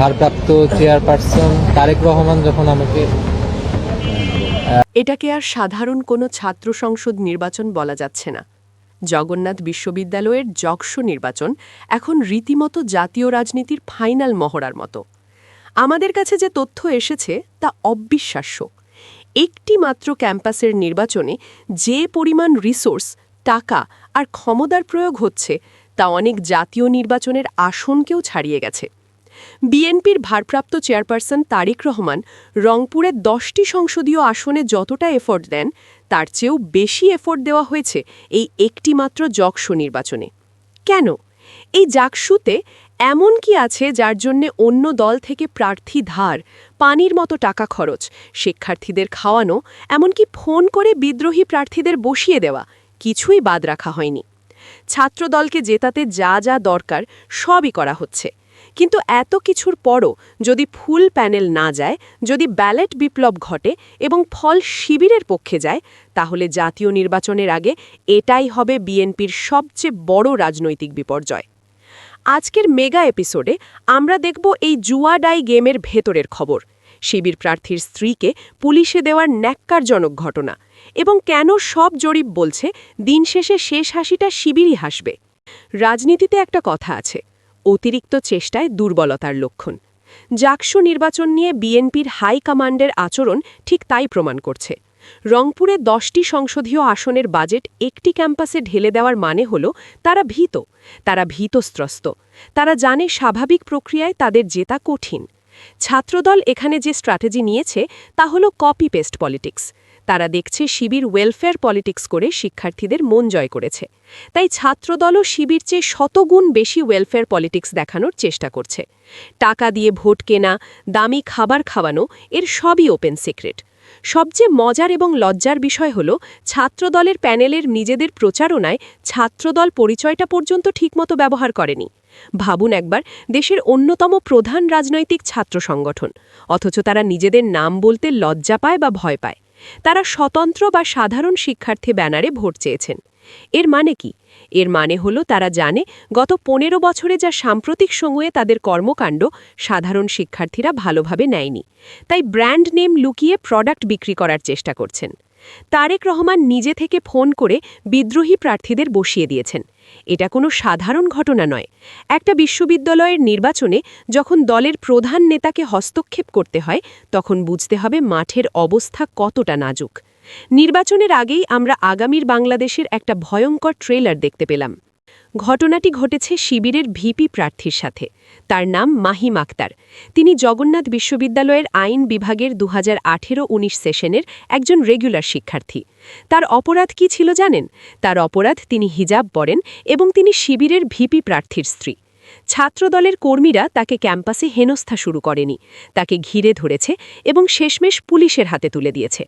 ভারপ্রাপ্ত চেয়ারপারসন তারেক রহমান যখন আমাকে, এটাকে আর সাধারণ কোনো ছাত্র সংসদ নির্বাচন বলা যাচ্ছে না। জগন্নাথ বিশ্ববিদ্যালয়ের যক্ষ নির্বাচন এখন রীতিমতো জাতীয় রাজনীতির ফাইনাল মহড়ার মতো। আমাদের কাছে যে তথ্য এসেছে তা অবিশ্বাস্য। একটি মাত্র ক্যাম্পাসের নির্বাচনে যে পরিমাণ রিসোর্স, টাকা আর ক্ষমতার প্রয়োগ হচ্ছে, তা অনেক জাতীয় নির্বাচনের আসনকেও ছাড়িয়ে গেছে। বিএনপির ভারপ্রাপ্ত চেয়ারপারসন তারেক রহমান রংপুরের দশটি সংসদীয় আসনে যতটা এফোর্ট দেন, তার চেয়েও বেশি এফোর্ট দেওয়া হয়েছে এই একটিমাত্র যক্ষ নির্বাচনে। কেন? এই জাকসুতে এমন কি আছে যার জন্যে অন্য দল থেকে প্রার্থী ধার, পানির মতো টাকা খরচ, শিক্ষার্থীদের খাওয়ানো, এমনকি ফোন করে বিদ্রোহী প্রার্থীদের বসিয়ে দেওয়া কিছুই বাদ রাখা হয়নি। ছাত্রদলকে জেতাতে যা যা দরকার সবই করা হচ্ছে। কিন্তু এত কিছুর পরও যদি ফুল প্যানেল না যায়, যদি ব্যালেট বিপ্লব ঘটে এবং ফল শিবিরের পক্ষে যায়, তাহলে জাতীয় নির্বাচনের আগে এটাই হবে বিএনপির সবচেয়ে বড় রাজনৈতিক বিপর্যয়। আজকের মেগা এপিসোডে আমরা দেখব এই জুয়াডাই গেমের ভেতরের খবর। শিবির প্রার্থীর স্ত্রীকে পুলিশে দেওয়ার ন্যাক্কারজনক ঘটনা এবং কেন সব জরিপ বলছে দিন শেষে শেষ হাসিটা শিবিরই হাসবে। রাজনীতিতে একটা কথা আছে অতিরিক্ত চেষ্টায় দুর্বলতার লক্ষণ। জাকসু নির্বাচন নিয়ে বিএনপির হাই কমান্ডের আচরণ ঠিক তাই প্রমাণ করছে। রংপুরে দশটি সংসদীয় আসনের বাজেট একটি ক্যাম্পাসে ঢেলে দেওয়ার মানে হল তারা ভীত। তারা ভীতস্ত্রস্ত। তারা জানে স্বাভাবিক প্রক্রিয়ায় তাদের জেতা কঠিন। ছাত্রদল এখানে যে স্ট্র্যাটেজি নিয়েছে তা হল কপি পেস্ট পলিটিক্স তারা দেখছে শিবির ওয়েলফেয়ার পলিটিক্স করে শিক্ষার্থীদের মন জয় করেছে। তাই ছাত্রদলও শিবির চেয়ে শতগুণ বেশি ওয়েলফেয়ার পলিটিক্স দেখানোর চেষ্টা করছে। টাকা দিয়ে ভোট কেনা, দামি খাবার খাওয়ানো, এর সবই ওপেন সিক্রেট সবচেয়ে মজার এবং লজ্জার বিষয় হল, ছাত্রদলের প্যানেলের নিজেদের প্রচারণায় ছাত্রদল পরিচয়টা পর্যন্ত ঠিকমতো ব্যবহার করেনি। ভাবুন একবার, দেশের অন্যতম প্রধান রাজনৈতিক ছাত্র সংগঠন। অথচ তারা নিজেদের নাম বলতে লজ্জা পায় বা ভয় পায়। তারা স্বতন্ত্র বা সাধারণ শিক্ষার্থী ব্যানারে ভোট চেয়েছেন। এর মানে কি? এর মানে হল তারা জানে, গত পনেরো বছরে যা সাম্প্রতিক সময়ে তাদের কর্মকাণ্ড সাধারণ শিক্ষার্থীরা ভালোভাবে নেয়নি। তাই ব্র্যান্ড নেম লুকিয়ে প্রোডাক্ট বিক্রি করার চেষ্টা করছেন। তারেক রহমান নিজে থেকে ফোন করে বিদ্রোহী প্রার্থীদের বসিয়ে দিয়েছেন। এটা কোনো সাধারণ ঘটনা নয়। একটা বিশ্ববিদ্যালয়ের নির্বাচনে যখন দলের প্রধান নেতাকে হস্তক্ষেপ করতে হয়, তখন বুঝতে হবে মাঠের অবস্থা কতটা নাজুক। নির্বাচনের আগেই আমরা আগামীর বাংলাদেশের একটা ভয়ঙ্কর ট্রেলার দেখতে পেলাম। ঘটনাটি ঘটেছে শিবিরের ভিপি প্রার্থীর সাথে। তার নাম মাহিম আক্তার। তিনি জগন্নাথ বিশ্ববিদ্যালয়ের আইন বিভাগের দু হাজার আঠেরো উনিশ সেশনের একজন রেগুলার শিক্ষার্থী। তার অপরাধ কি ছিল জানেন? তার অপরাধ তিনি হিজাব পরেন এবং তিনি শিবিরের ভিপি প্রার্থীর স্ত্রী। ছাত্রদলের কর্মীরা তাকে ক্যাম্পাসে হেনস্থা শুরু করেনি। তাকে ঘিরে ধরেছে এবং শেষমেশ পুলিশের হাতে তুলে দিয়েছে।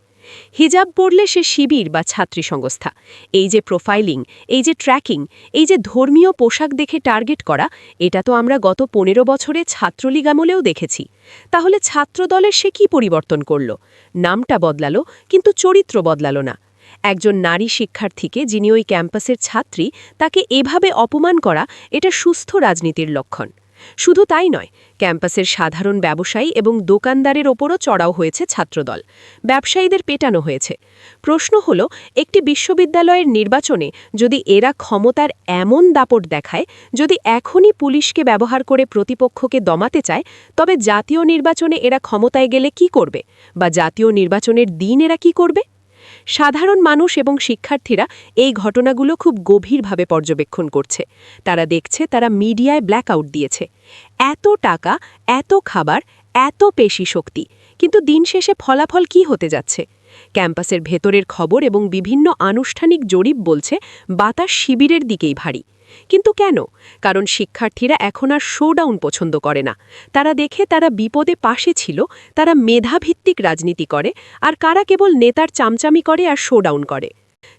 হিজাব পড়লে সে শিবির বা ছাত্রী সংস্থা। এই যে প্রোফাইলিং এই যে ট্র্যাকিং এই যে ধর্মীয় পোশাক দেখে টার্গেট করা, এটা তো আমরা গত পনেরো বছরে ছাত্রলীগ আমলেও দেখেছি। তাহলে ছাত্রদলের সে কি পরিবর্তন করল? নামটা বদলালো, কিন্তু চরিত্র বদলালো না। একজন নারী শিক্ষার্থীকে যিনি ওই ক্যাম্পাসের ছাত্রী, তাকে এভাবে অপমান করা, এটা সুস্থ রাজনীতির লক্ষণ। শুধু তাই নয়, ক্যাম্পাসের সাধারণ ব্যবসায়ী এবং দোকানদারের ওপরও চড়াও হয়েছে ছাত্রদল। ব্যবসায়ীদের পেটানো হয়েছে। প্রশ্ন হল, একটি বিশ্ববিদ্যালয়ের নির্বাচনে যদি এরা ক্ষমতার এমন দাপট দেখায়, যদি এখনই পুলিশকে ব্যবহার করে প্রতিপক্ষকে দমাতে চায়, তবে জাতীয় নির্বাচনে এরা ক্ষমতায় গেলে কি করবে? বা জাতীয় নির্বাচনের দিন এরা কি করবে? সাধারণ মানুষ এবং শিক্ষার্থীরা এই ঘটনাগুলো খুব গভীরভাবে পর্যবেক্ষণ করছে। তারা দেখছে তারা মিডিয়ায় ব্ল্যাকআউট দিয়েছে। এত টাকা, এত খাবার, এত পেশি শক্তি, কিন্তু দিন শেষে ফলাফল কি হতে যাচ্ছে? ক্যাম্পাসের ভেতরের খবর এবং বিভিন্ন আনুষ্ঠানিক জরিপ বলছে, বাতাস শিবিরের দিকেই ভারী। কিন্তু কেন? কারণ শিক্ষার্থীরা এখন আর শোডাউন পছন্দ করে না। তারা দেখে তারা বিপদে পাশে ছিল, তারা মেধাভিত্তিক রাজনীতি করে, আর কারা কেবল নেতার চামচামি করে আর শোডাউন করে।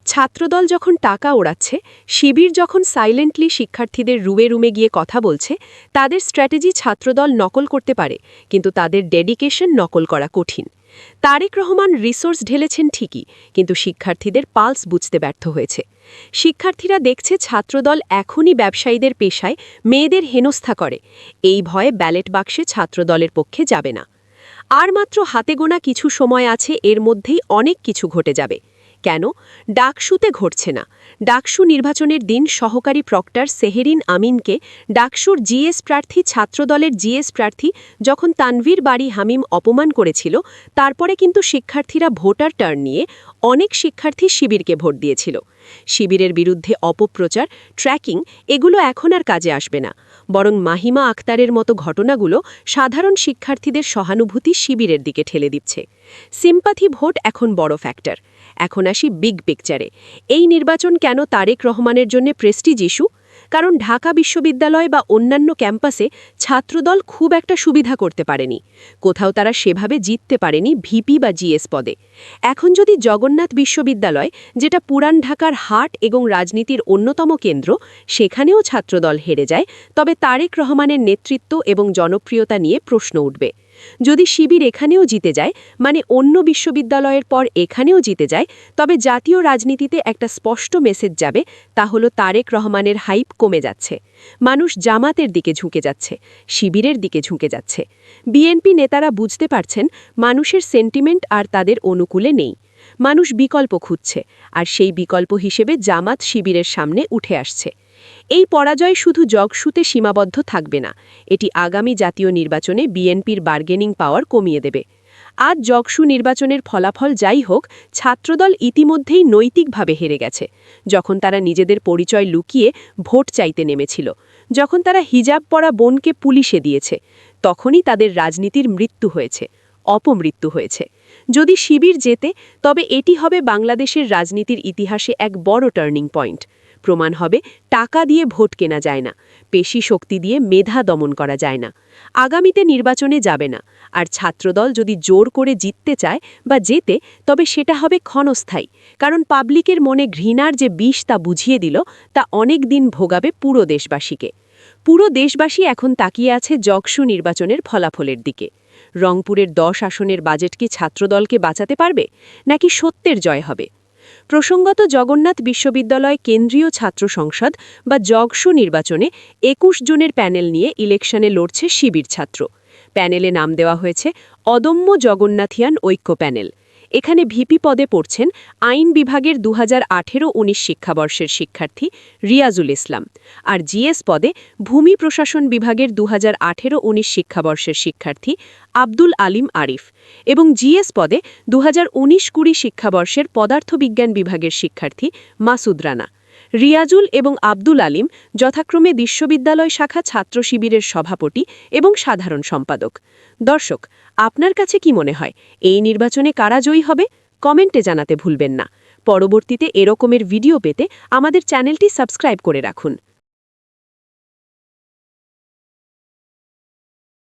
ছাত্রদল যখন টাকা ওড়াচ্ছে, শিবির যখন সাইলেন্টলি শিক্ষার্থীদের রুমে রুমে গিয়ে কথা বলছে, তাদের স্ট্র্যাটেজি ছাত্রদল নকল করতে পারে, কিন্তু তাদের ডেডিকেশন নকল করা কঠিন। তারেক রহমান রিসোর্স ঢেলেছেন ঠিকই, কিন্তু শিক্ষার্থীদের পালস বুঝতে ব্যর্থ হয়েছে। শিক্ষার্থীরা দেখছে ছাত্রদল এখনই ব্যবসায়ীদের পেশায় মেয়েদের হেনস্থা করে। এই ভয়ে ব্যালেট বাক্সে ছাত্রদলের পক্ষে যাবে না। আর মাত্র হাতে গোনা কিছু সময় আছে, এর মধ্যেই অনেক কিছু ঘটে যাবে। কেন? ডাকসুতে ঘটছে না। ডাকসু নির্বাচনের দিন সহকারী প্রক্টর সেহেরিন আমিনকে ডাকসুর জিএস প্রার্থী, ছাত্রদলের জিএস প্রার্থী যখন তানভীর বাড়ি হামিম অপমান করেছিল, তারপরে কিন্তু শিক্ষার্থীরা ভোটার টার্ন নিয়ে অনেক শিক্ষার্থী শিবিরকে ভোট দিয়েছিল। শিবিরের বিরুদ্ধে অপপ্রচার, ট্র্যাকিং এগুলো এখন আর কাজে আসবে না। বরং মাহিমা আক্তারের মতো ঘটনাগুলো সাধারণ শিক্ষার্থীদের সহানুভূতি শিবিরের দিকে ঠেলে দিচ্ছে। সিম্পাথি ভোট এখন বড় ফ্যাক্টর। এখন আসি বিগ পিকচারে। এই নির্বাচন কেন তারেক রহমানের জন্য প্রেস্টিজ ইস্যু? কারণ ঢাকা বিশ্ববিদ্যালয় বা অন্যান্য ক্যাম্পাসে ছাত্রদল খুব একটা সুবিধা করতে পারেনি। কোথাও তারা সেভাবে জিততে পারেনি ভিপি বা জিএস পদে। এখন যদি জগন্নাথ বিশ্ববিদ্যালয়, যেটা পুরান ঢাকার হাট এবং রাজনীতির অন্যতম কেন্দ্র, সেখানেও ছাত্রদল হেরে যায়, তবে তারেক রহমানের নেতৃত্ব এবং জনপ্রিয়তা নিয়ে প্রশ্ন উঠবে। যদি শিবির এখানেও জিতে যায় মানে অন্য বিশ্ববিদ্যালয়ের পর এখানেও জিতে যায়, তবে জাতীয় রাজনীতিতে একটা স্পষ্ট মেসেজ যাবে, তা হলো তারেক রহমানের হাইপ কমে যাচ্ছে। মানুষ জামাতের দিকে ঝুঁকে যাচ্ছে, শিবিরের দিকে ঝুঁকে যাচ্ছে। বিএনপি নেতারা বুঝতে পারছেন, মানুষের সেন্টিমেন্ট আর তাদের অনুকূলে নেই। মানুষ বিকল্প খুঁজছে, আর সেই বিকল্প হিসেবে জামাত শিবিরের সামনে উঠে আসছে। এই পরাজয় শুধু জগসুতে সীমাবদ্ধ থাকবে না, এটি আগামী জাতীয় নির্বাচনে বিএনপির বার্গেনিং পাওয়ার কমিয়ে দেবে। আজ জগসু নির্বাচনের ফলাফল যাই হোক, ছাত্রদল ইতিমধ্যেই নৈতিকভাবে হেরে গেছে, যখন তারা নিজেদের পরিচয় লুকিয়ে ভোট চাইতে নেমেছিল, যখন তারা হিজাব পরা বোনকে পুলিশে দিয়েছে, তখনই তাদের রাজনীতির মৃত্যু হয়েছে, অপমৃত্যু হয়েছে। যদি শিবির জেতে, তবে এটি হবে বাংলাদেশের রাজনীতির ইতিহাসে এক বড় টার্নিং পয়েন্ট। প্রমাণ হবে, টাকা দিয়ে ভোট কেনা যায় না। পেশি শক্তি দিয়ে মেধা দমন করা যায় না। আগামীতে নির্বাচনে যাবে না। আর ছাত্রদল যদি জোর করে জিততে চায় বা জেতে, তবে সেটা হবে ক্ষণস্থায়ী। কারণ পাবলিকের মনে ঘৃণার যে বিষ তা বুঝিয়ে দিল, তা অনেক দিন ভোগাবে পুরো দেশবাসীকে। পুরো দেশবাসী এখন তাকিয়ে আছে জগসু নির্বাচনের ফলাফলের দিকে। রংপুরের দশ আসনের বাজেট কি ছাত্রদলকে বাঁচাতে পারবে, নাকি সত্যের জয় হবে? প্রসঙ্গত জগন্নাথ বিশ্ববিদ্যালয় কেন্দ্রীয় ছাত্র সংসদ বা জগসু নির্বাচনে একুশ জনের প্যানেল নিয়ে ইলেকশনে লড়ছে শিবির ছাত্র। প্যানেলে নাম দেওয়া হয়েছে অদম্য জগন্নাথিয়ান ঐক্য প্যানেল। এখানে ভিপি পদে পড়ছেন আইন বিভাগের দু হাজার আঠেরো উনিশ শিক্ষাবর্ষের শিক্ষার্থী রিয়াজুল ইসলাম। আর জিএস পদে ভূমি প্রশাসন বিভাগের দু হাজার আঠেরো উনিশ শিক্ষাবর্ষের শিক্ষার্থী আব্দুল আলিম আরিফ এবং জিএস পদে দু হাজার উনিশ কুড়ি শিক্ষাবর্ষের পদার্থবিজ্ঞান বিভাগের শিক্ষার্থী মাসুদ রানা। রিয়াজুল এবং আব্দুল আলিম যথাক্রমে বিশ্ববিদ্যালয় শাখা ছাত্র শিবিরের সভাপতি এবং সাধারণ সম্পাদক। দর্শক, আপনার কাছে কি মনে হয়, এই নির্বাচনে কারা জয়ী হবে? কমেন্টে জানাতে ভুলবেন না। পরবর্তীতে এরকমের ভিডিও পেতে আমাদের চ্যানেলটি সাবস্ক্রাইব করে রাখুন।